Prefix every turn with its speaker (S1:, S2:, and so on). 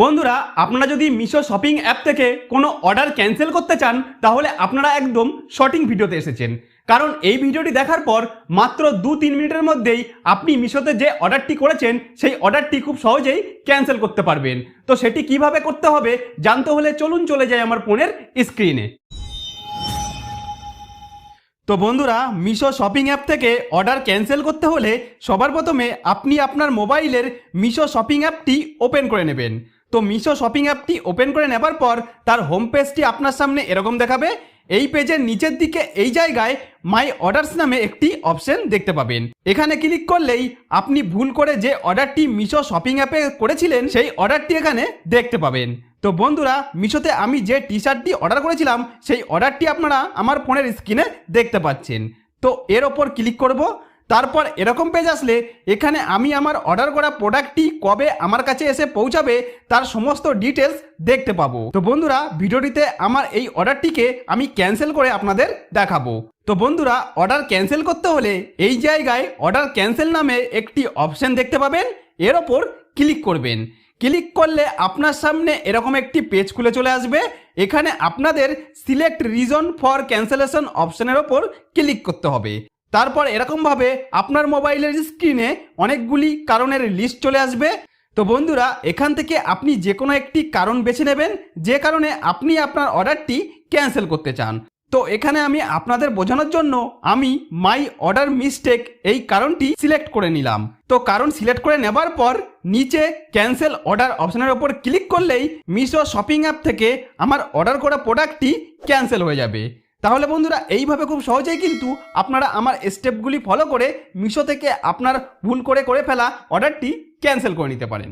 S1: বন্ধুরা, আপনারা যদি মিশো শপিং অ্যাপ থেকে কোনো অর্ডার ক্যান্সেল করতে চান, তাহলে আপনারা একদম শর্টিং ভিডিওতে এসেছেন। কারণ এই ভিডিওটি দেখার পর মাত্র দু তিন মিনিটের মধ্যেই আপনি মিশোতে যে অর্ডারটি করেছেন, সেই অর্ডারটি খুব সহজেই ক্যান্সেল করতে পারবেন। তো সেটি কীভাবে করতে হবে, জানতে হলে চলুন চলে যাই আমার ফোনের স্ক্রিনে। তো বন্ধুরা, মিশো শপিং অ্যাপ থেকে অর্ডার ক্যান্সেল করতে হলে সবার প্রথমে আপনি আপনার মোবাইলের মিশো শপিং অ্যাপটি ওপেন করে নেবেন। তো মিশো শপিং অ্যাপটি ওপেন করে নেবার পর তার হোম পেজটি আপনার সামনে এরকম দেখাবে। এই পেজের নিচের দিকে এই জায়গায় মাই অর্ডারস নামে একটি অপশন দেখতে পাবেন। এখানে ক্লিক করলেই আপনি ভুল করে যে অর্ডারটি মিশো শপিং অ্যাপে করেছিলেন, সেই অর্ডারটি এখানে দেখতে পাবেন। তো বন্ধুরা, মিশোতে আমি যে টি শার্টটি অর্ডার করেছিলাম, সেই অর্ডারটি আপনারা আমার ফোনের স্ক্রিনে দেখতে পাচ্ছেন। তো এর ওপর ক্লিক করব। তারপর এরকম পেজ আসলে এখানে আমি আমার অর্ডার করা প্রোডাক্টটি কবে আমার কাছে এসে পৌঁছাবে তার সমস্ত ডিটেলস দেখতে পাবো। তো বন্ধুরা, ভিডিওটিতে আমার এই অর্ডারটিকে আমি ক্যান্সেল করে আপনাদের দেখাবো। তো বন্ধুরা অর্ডার ক্যান্সেল করতে হলে এই জায়গায় অর্ডার ক্যান্সেল নামে একটি অপশন দেখতে পাবেন। এর ওপর ক্লিক করবেন। ক্লিক করলে আপনার সামনে এরকম একটি পেজ খুলে চলে আসবে। এখানে আপনাদের সিলেক্ট রিজন ফর ক্যান্সেলেশন অপশনের ওপর ক্লিক করতে হবে। তারপর এরকমভাবে আপনার মোবাইলের স্ক্রিনে অনেকগুলি কারণের লিস্ট চলে আসবে। তো বন্ধুরা, এখান থেকে আপনি যে কোনো একটি কারণ বেছে নেবেন, যে কারণে আপনি আপনার অর্ডারটি ক্যান্সেল করতে চান। তো এখানে আমি আপনাদের বোঝানোর জন্য আমি মাই অর্ডার মিস্টেক এই কারণটি সিলেক্ট করে নিলাম। তো কারণ সিলেক্ট করে নেবার পর নিচে ক্যান্সেল অর্ডার অপশনের ওপর ক্লিক করলেই মিশো শপিং অ্যাপ থেকে আমার অর্ডার করা প্রোডাক্টটি ক্যান্সেল হয়ে যাবে। তাহলে বন্ধুরা, এইভাবে খুব সহজেই কিন্তু আপনারা আমার স্টেপগুলি ফলো করে মিশো থেকে আপনার ভুল করে করে ফেলা অর্ডারটি ক্যান্সেল করে নিতে পারেন।